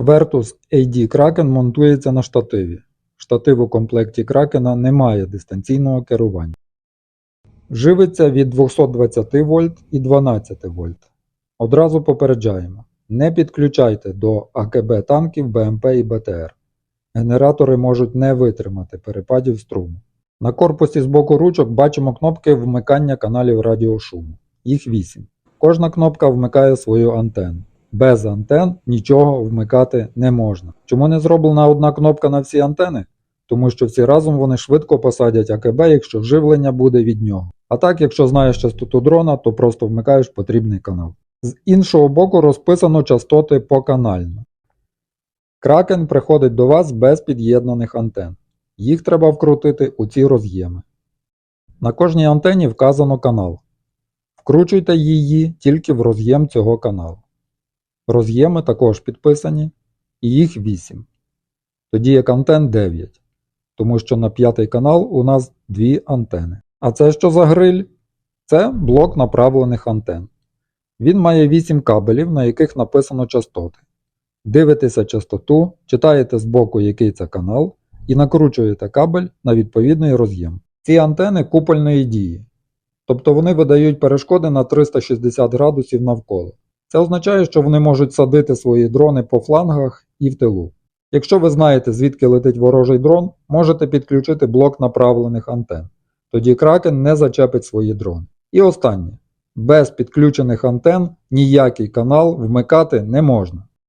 Quertus AD Kraken монтується на штативі. Штатив у комплекті Кракена не має дистанційного керування. Живиться від 220 вольт і 12 вольт. Одразу попереджаємо: не підключайте до АКБ танків БМП і БТР. Генератори можуть не витримати перепадів струму. На корпусі з боку ручок бачимо кнопки вмикання каналів радіошуму. Їх 8. Кожна кнопка вмикає свою антенну. Без антен нічого вмикати не можна. Чому не зроблена одна кнопка на всі антени? Тому що всі разом вони швидко посадять АКБ, якщо живлення буде від нього. А так, якщо знаєш частоту дрона, то просто вмикаєш потрібний канал. З іншого боку розписано частоти поканально. Кракен приходить до вас без під'єднаних антен. Їх треба вкрутити у ці роз'єми. На кожній антені вказано канал. Вкручуйте її тільки в роз'єм цього каналу. Роз'єми також підписані, і їх 8. Тоді як антен 9, тому що на п'ятий канал у нас дві антени. А це що за гриль? Це блок направлених антен. Він має 8 кабелів, на яких написано частоти. Дивитеся частоту, читаєте збоку, який це канал, і накручуєте кабель на відповідний роз'єм. Ці антени купольної дії, тобто вони видають перешкоди на 360 градусів навколо. Це означає, що вони можуть садити свої дрони по флангах і в тилу. Якщо ви знаєте, звідки летить ворожий дрон, можете підключити блок направлених антен. Тоді кракен не зачепить свої дрони. І останнє. Без підключених антен ніякий канал вмикати не можна.